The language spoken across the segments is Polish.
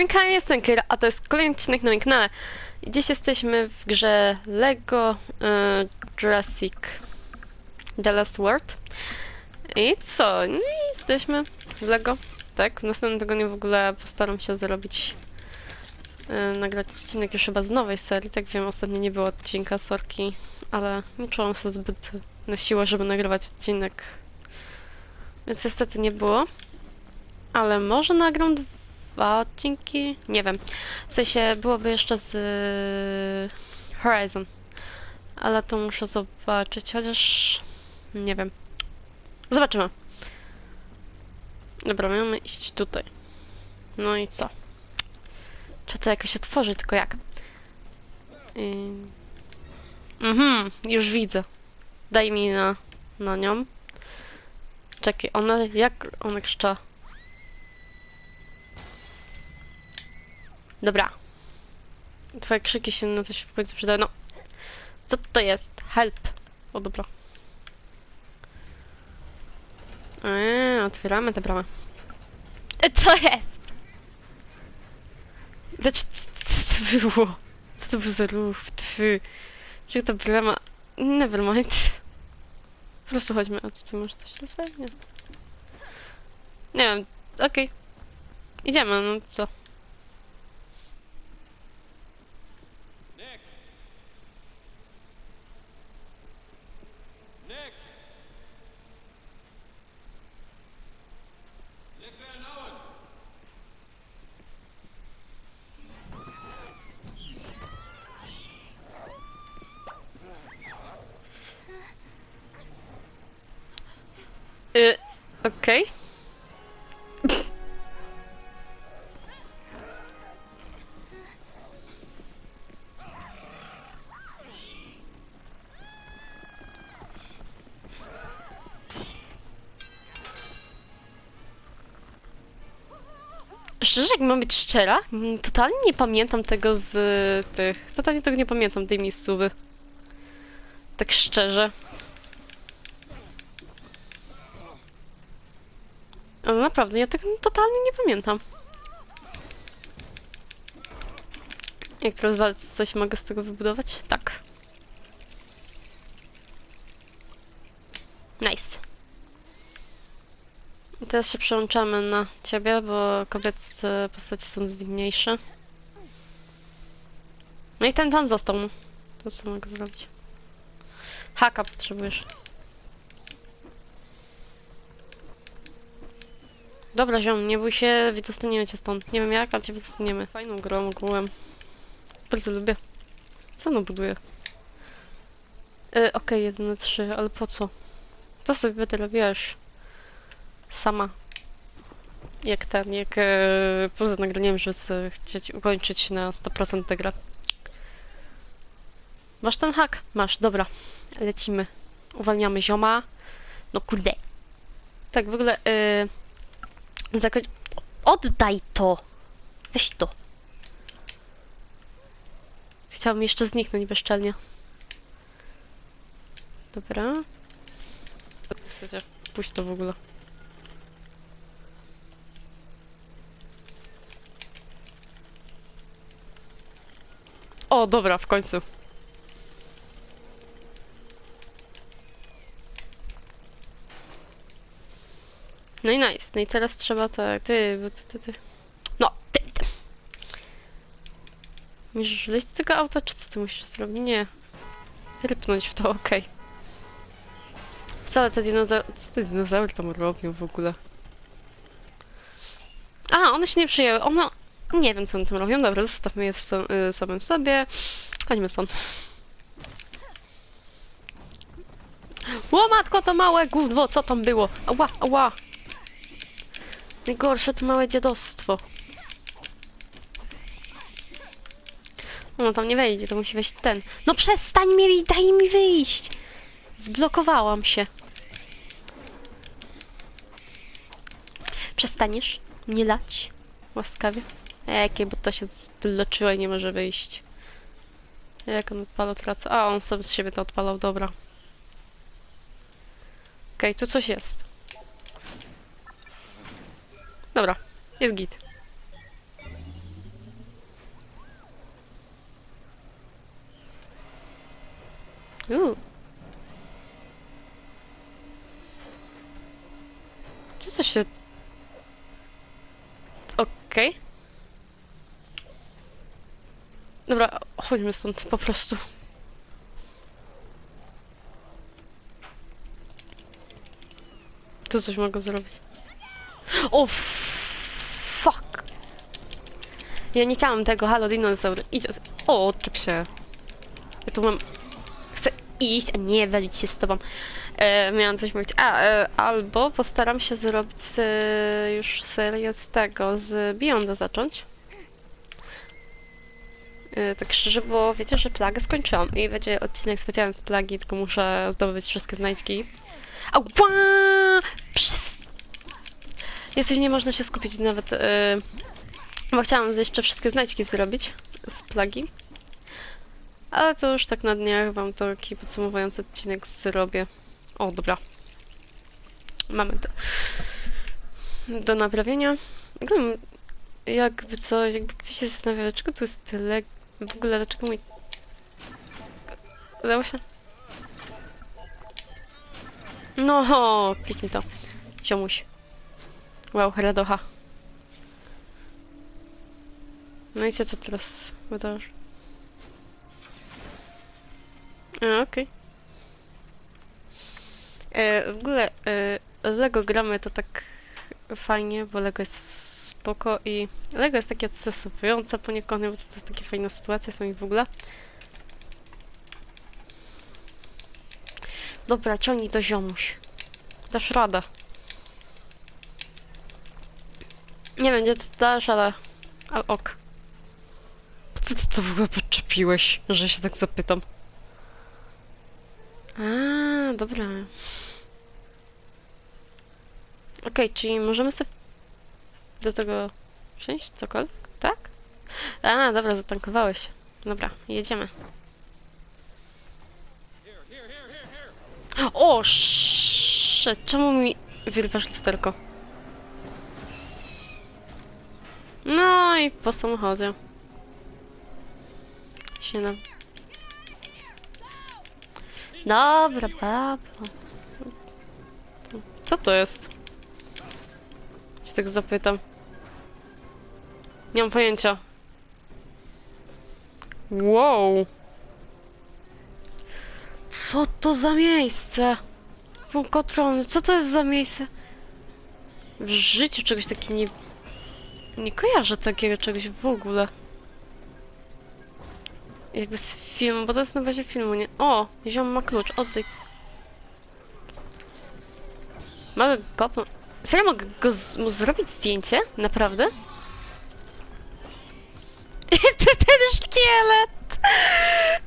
Siemka, jestem Kira, a to jest kolejny odcinek na moim kanale. I dziś jesteśmy w grze LEGO e, Jurassic The Last World. I co? No i jesteśmy w LEGO. Tak, w następnym tygodniu w ogóle postaram się zrobić e, nagrać odcinek już chyba z nowej serii. Tak wiem, ostatnio nie było odcinka Sorki, ale nie czułam się zbyt na siłę, żeby nagrywać odcinek. Więc niestety nie było. Ale może nagram dwa odcinki? Nie wiem. W sensie byłoby jeszcze z y, Horizon. Ale to muszę zobaczyć, chociaż nie wiem. Zobaczymy. Dobra, mamy iść tutaj. No i co? Czy to jakoś otworzy, tylko jak? Ym. Mhm, już widzę. Daj mi na, na nią. Czekaj, ona, jak ona krzycza? Dobra. Twoje krzyki się na coś w końcu przydają. No. Co to jest? Help. O, dobra. Eee, otwieramy tę bramę. E, Co jest? Znaczy, co to było? Co to był za ruch? Twy. Czy ta brama... Nevermind. Po prostu chodźmy. A tu co, może coś nazwę? Nie. Nie wiem. Okej. Idziemy, no co? Okej. Szczerze, jak mam być szczera, totalnie nie pamiętam tego z y, tych. Totalnie tego nie pamiętam, tej miejscowy. Tak szczerze. Ale naprawdę, ja tego totalnie nie pamiętam. Jak to rozwalać coś mogę z tego wybudować? Tak. Nice. Teraz się przełączamy na ciebie, bo kobiece postacie są zwinniejsze. No i ten tam został, no. To co mogę zrobić? Haka potrzebujesz. Dobra, ziom, nie bój się, wydostaniemy cię stąd. Nie wiem jak, ale cię wydostaniemy. Fajną grą ogółem. Bardzo lubię. Co ono buduje? E, Okej, jeden na trzy, ale po co? Co sobie tyle wiesz? Sama. Jak ten, jak e, poza nagraniem, żeby chcieć ukończyć na 100% tę grę. Masz ten hak? Masz, dobra. Lecimy. Uwalniamy zioma. No kurde. Tak, w ogóle... E, Zako- Oddaj to! Weź to. Chciałabym jeszcze zniknąć bezczelnie. Dobra. Chcecie? Puść to w ogóle. O, dobra, w końcu. No i nice. No i teraz trzeba tak, ty, bo ty, ty, ty. No, ty, ty. Musisz wleźć do tego auta, czy co ty musisz zrobić? Nie. Rypnąć w to, okej. Wcale te dinozaury... Co te dinozaury tam robią w ogóle? A, one się nie przyjęły. One... Nie wiem, co one tam robią. Dobra, zostawmy je w so, y, samym sobie. Chodźmy stąd. Ło, matko, to małe gówno, co tam było? Ała, ała. Najgorsze to małe dziadostwo. No tam nie wejdzie, to musi wejść ten. No przestań mi, daj mi wyjść! Zblokowałam się. Przestaniesz mnie lać? Łaskawie? Jakie, bo to się zbloczyło i nie może wyjść. Jak on odpalał tracę? A, on sobie z siebie to odpalał, dobra. Okej, tu coś jest. Dobra, jest git. Uuu. Czy coś się... Okej. Okay. Dobra, chodźmy stąd po prostu. Tu coś mogę zrobić. Uff! Ja nie chciałam tego, halo dinozaur. Idź, o, odczep się. Ja tu mam... Chcę iść, a nie walić się z tobą. E, miałam coś mówić. A, e, albo postaram się zrobić e, już serię z tego, z Beyonda zacząć. E, tak szczerze, bo wiecie, że plagę skończyłam i będzie odcinek specjalny z plagi, tylko muszę zdobyć wszystkie znajdźki. Ała! Przez... Jest nie można się skupić nawet, e, bo chciałam jeszcze wszystkie znajdźki zrobić z plagi. Ale to już tak na dniach wam taki podsumowujący odcinek zrobię. O, dobra. Mamy to. Do naprawienia. Jakby coś, jakby ktoś się zastanawia, dlaczego tu jest tyle... W ogóle, dlaczego mój... Udało się? No, kliknij to. Ziomuś. Wow, radocha. No i co, co teraz wydarzy? A, okej. E, W ogóle e, Lego gramy to tak fajnie, bo Lego jest spoko i Lego jest takie stresujące poniekąd, bo to jest takie fajne sytuacje są i w ogóle. Dobra, ciągnij do ziomuś. Dasz radę. Nie wiem, gdzie ty dasz, ale... Ale ok. Ty to w ogóle podczepiłeś, że się tak zapytam? A, dobra. Okej, czyli możemy sobie do tego wsiąść? Cokolwiek? Tak? A, dobra, zatankowałeś. Dobra, jedziemy. O, shit, czemu mi wyrwasz lusterko? No i po samochodzie. Się na... Dobra, baba. Co to jest? Się tak zapytam. Nie mam pojęcia. Wow. Co to za miejsce? Punkt co to jest za miejsce? W życiu czegoś takiego nie... Nie kojarzę takiego czegoś w ogóle. Jakby z filmu, bo to jest na bazie filmu, nie? O! Ziom ma klucz, oddaj. Mogę go... Serio mogę go mu zrobić zdjęcie? Naprawdę? Ten szkielet!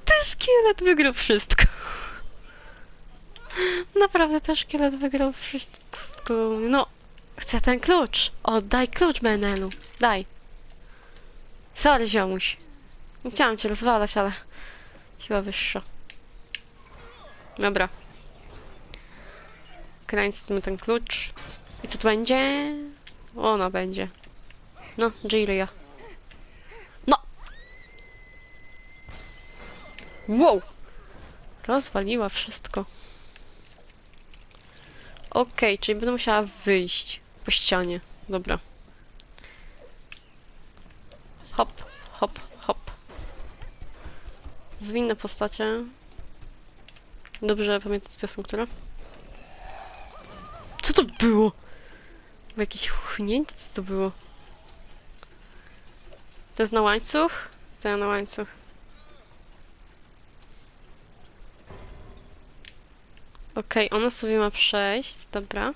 Ten szkielet wygrał wszystko. Naprawdę ten szkielet wygrał wszystko. No, chcę ten klucz. Oddaj klucz, Menelu. Daj. Sorry, ziomuś. Nie chciałam cię rozwalać, ale siła wyższa. Dobra. Kręcimy ten klucz. I co tu będzie? Ona będzie. No, Jiria. No! Wow! Rozwaliła wszystko. Okej, czyli będę musiała wyjść po ścianie. Dobra. Hop, hop. Zwinne postacie. Dobrze pamiętać, to są które? Co to było? Jakieś chnięcie? Co to było? To jest na łańcuch? To ja na łańcuch. Okej, ona sobie ma przejść, dobra.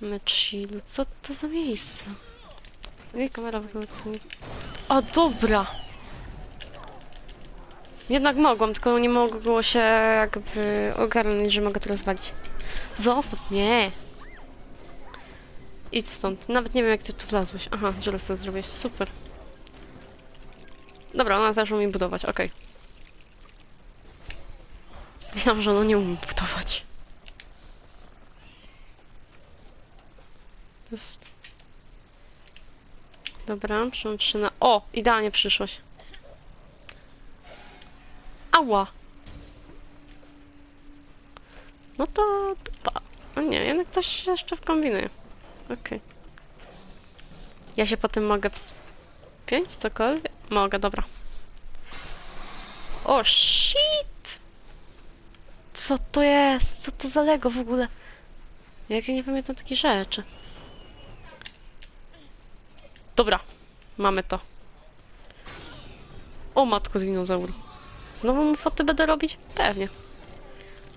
Mechilu, co to za miejsce? Nie, kamera w ogóle. O, dobra! Jednak mogłam, tylko nie mogło się jakby ogarnąć, że mogę to rozwalić. Zostaw mnie! Idź stąd. Nawet nie wiem, jak ty tu wlazłeś. Aha, że to zrobiłeś. Super. Dobra, ona zaczął mi budować, okej. Myślałam, że ona nie umie budować. To jest... Dobra, przełączę na... O! Idealnie przyszłoś. Ała! No to dupa. A nie, jednak coś jeszcze wkombinuje. Okej. Ja się potem mogę wspiąć, cokolwiek? Mogę, dobra. O, shit! Co to jest? Co to za Lego w ogóle? Jak ja nie pamiętam takich rzeczy. Dobra, mamy to. O matko dinozaur. Znowu mu foty będę robić? Pewnie.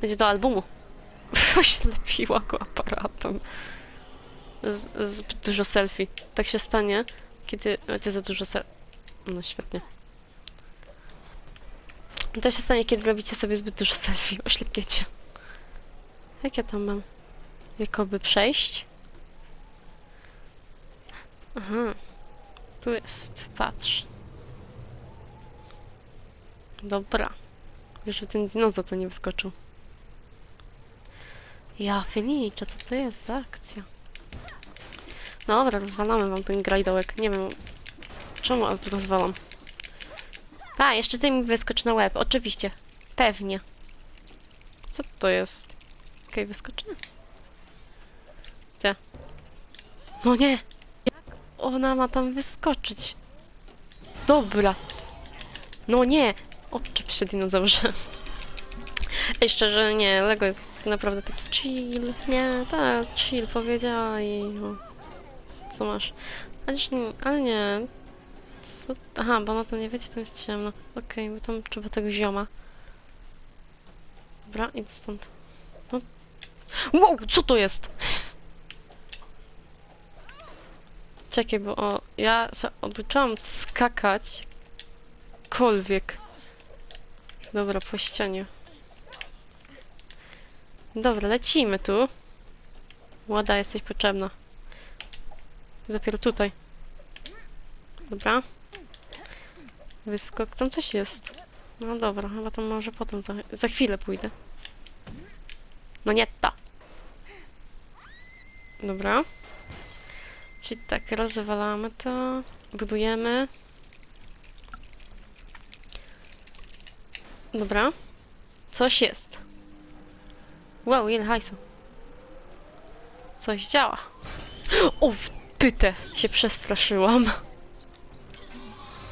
Będzie do albumu. Oślepiła go aparatem. Z, zbyt dużo selfie. Tak się stanie, kiedy będzie za dużo selfie. No świetnie. To się stanie, kiedy robicie sobie zbyt dużo selfie. Oślepiecie. Jak ja tam mam? Jakoby przejść? Aha. Tu jest. Patrz. Dobra. Już ten dinozaur to nie wyskoczył. Ja Felicia, co to jest za akcja? Dobra, rozwalamy wam ten grajdołek. Nie wiem, czemu to rozwalam. Tak, jeszcze ty mi wyskoczy na łeb. Oczywiście. Pewnie. Co to jest? Okej, wyskoczy. Te. No nie! Jak ona ma tam wyskoczyć? Dobra. No nie! Odczep się dinozaurze. Ej, szczerze, nie, Lego jest naprawdę taki chill. Nie, tak, chill powiedziała i... o, Co masz? Ale, nie, ale nie. Co? Aha, bo na to nie wiecie, to jest ciemno. Okej, bo tam trzeba tego zioma. Dobra, idź stąd. No. Wow, co to jest? Czekaj, bo o, ja się oduczyłam skakać. Kolwiek. Dobra, po ścianie. Dobra, lecimy tu. Młoda, jesteś potrzebna. Dopiero tutaj. Dobra. Wyskok. Tam coś jest. No dobra, chyba tam może potem za, za chwilę pójdę. No nie ta. Dobra. Czyli tak, rozwalamy to. Budujemy. Dobra. Coś jest. Wow, ile hajsu. Coś działa. O, pytę się przestraszyłam.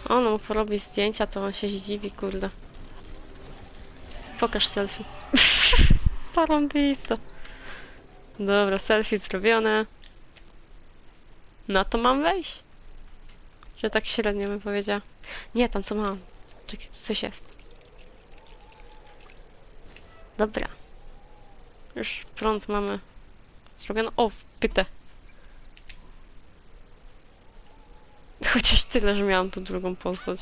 On mu porobi zdjęcia, to on się zdziwi, kurde. Pokaż selfie. Zarąbisto. Dobra, selfie zrobione. Na to mam wejść? Że tak średnio bym powiedziała. Nie, tam co mam. Czekaj, coś jest. Dobra. Już prąd mamy zrobiony. O, pytę. Chociaż tyle, że miałam tu drugą postać.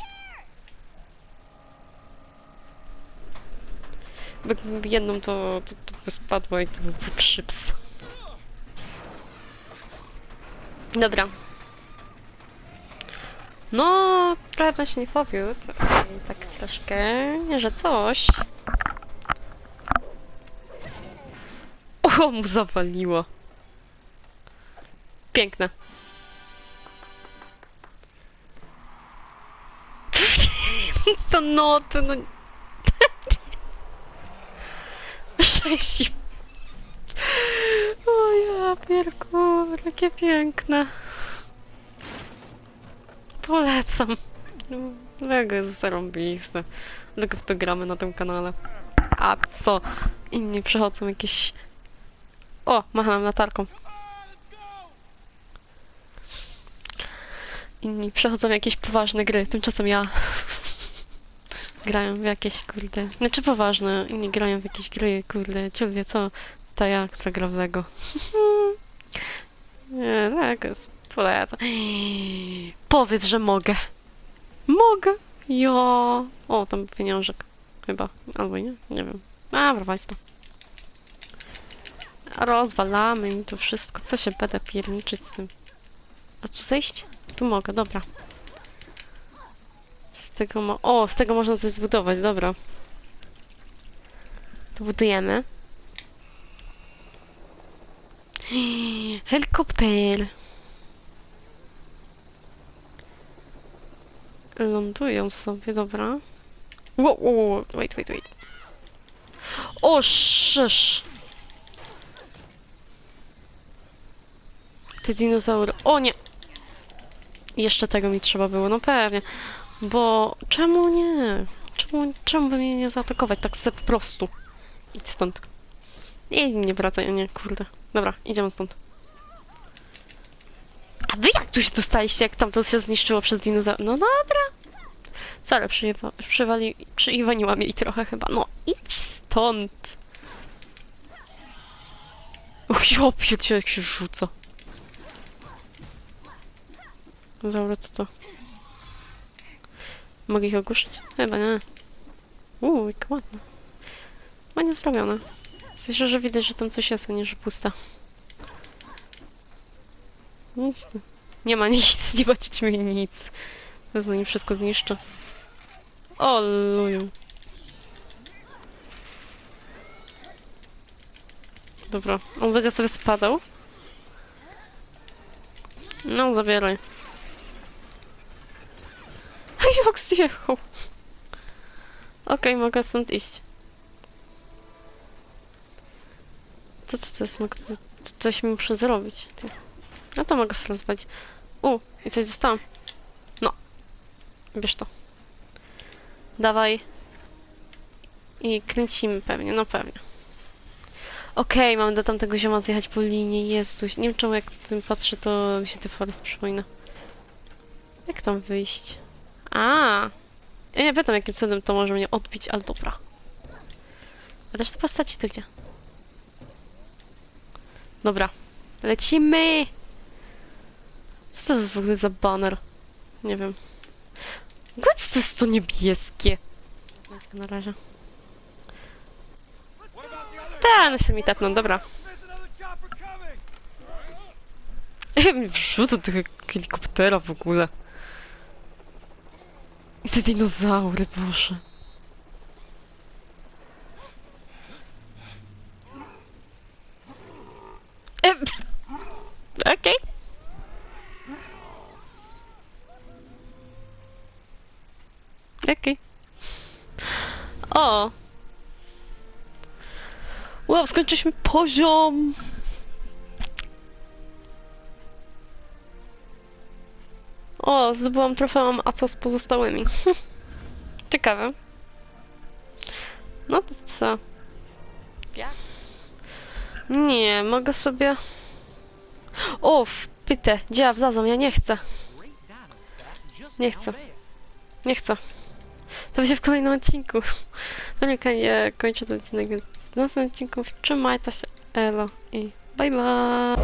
Jakby jedną to, to, to by spadła i to by był przyps. Dobra. No, trochę się nie powiódł. Tak troszkę, że coś. O, mu zawaliło. Piękne. To noty, no... Sześć. O ja pierku, jakie piękne. Polecam. Lego jest zarąbiste. Dlatego to gramy na tym kanale. A co? Inni przechodzą jakieś... O, macham latarką. Inni przechodzą jakieś poważne gry, tymczasem ja grają w jakieś, kurde... Znaczy poważne, inni grają w jakieś gry, kurde, ciul wie co, ta ja, która gra w Lego. Nie, Lego jest polecam. Powiedz, że mogę. Mogę. Jo. O, tam pieniążek. Chyba. Albo nie, nie wiem. A, prowadź to. Rozwalamy mi to wszystko. Co się będę pierniczyć z tym? A tu zejść? Tu mogę, dobra. Z tego mo... O, z tego można coś zbudować, dobra. To budujemy. Helikopter. Lądują sobie, dobra. Wow, wow, wait, wait, wait. O, szysz. Te dinozaury. O nie! Jeszcze tego mi trzeba było, no pewnie. Bo czemu nie? Czemu, czemu by mnie nie zaatakować tak se po prostu? Idź stąd. Nie, nie wracaj, nie, kurde. Dobra, idziemy stąd. A wy jak tu się dostaliście, jak tam to się zniszczyło przez dinozaury? No dobra. Sorry, przyjewa, przywali, przyiwaniłam jej trochę chyba. No idź stąd. Och, ja jak się rzuca. Dobra, co to? Mogę ich ogłuszyć? Chyba nie. Uuu, jak ładne. Ładnie zrobione. Sensie, że widać, że tam coś jest, a nie, że pusta. Nic. Nie ma nic, nie macie mi nic. Wezmę im wszystko zniszczę. O, luju. Dobra, on będzie sobie spadał. No, zabieraj. Jak zjechał. Okej, mogę stąd iść. To co to jest? Mogę, to, to coś muszę zrobić. Ty. No to mogę sobie rozwalić. U, i coś dostałam. No. Bierz to. Dawaj. I kręcimy pewnie, no pewnie. Okej, mam do tamtego zioma zjechać po linii. Jezus, nie wiem czemu jak tym patrzę, to mi się The Forest przypomina. Jak tam wyjść? A, Ja nie pytam, jakim cudem to może mnie odbić, ale dobra. A też te postaci to gdzie? Dobra. Lecimy! Co to jest w ogóle za banner? Nie wiem. Co to jest to niebieskie? Na razie. Ten się mi tepnął, dobra. Wrzucę tego helikoptera w ogóle. I te dinozaury, boże. Em, Okej. Okej. O! Wow, skończyliśmy poziom! O, zdobyłam trofeum, a co z pozostałymi? Ciekawe. No to co? Ja? Nie, mogę sobie... O, wpytę, gdzie ja wlazłam? Ja nie chcę. Nie chcę. Nie chcę. To będzie w kolejnym odcinku. Dobra, ja kończę ten odcinek, więc w następnym odcinku trzymajcie się, elo i bye bye.